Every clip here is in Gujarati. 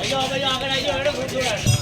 అయ్యో అయ్యో అక్కడ అయ్యో ఎక్కడ కూర్చోడాడు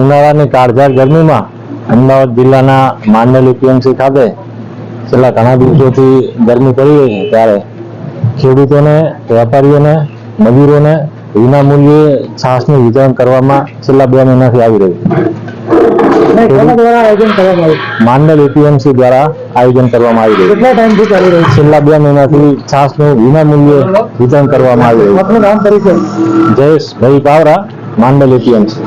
ઉનાળાની કાળઝાળ ગરમીમાં અમદાવાદ જિલ્લાના માંડલ યુપીએમસી ખાતે છેલ્લા ઘણા દિવસોથી ગરમી પડી રહી છે. ત્યારે ખેડૂતોને, વેપારીઓને, મજૂરોને વિના મૂલ્યે છાસનું વિતરણ કરવામાં છેલ્લા બે મહિનાથી આવી રહ્યું છે. માંડલ એપીએમસી દ્વારા આયોજન કરવામાં આવી રહ્યું. કેટલા ટાઈમથી ચાલી રહ્યું છેલ્લા બે મહિનાથી છાસનું વિના મૂલ્યે વિતરણ કરવામાં આવી રહ્યું આપનું નામ પરિચય? જયેશભાઈ પાવરા માંડલ એપીએમસી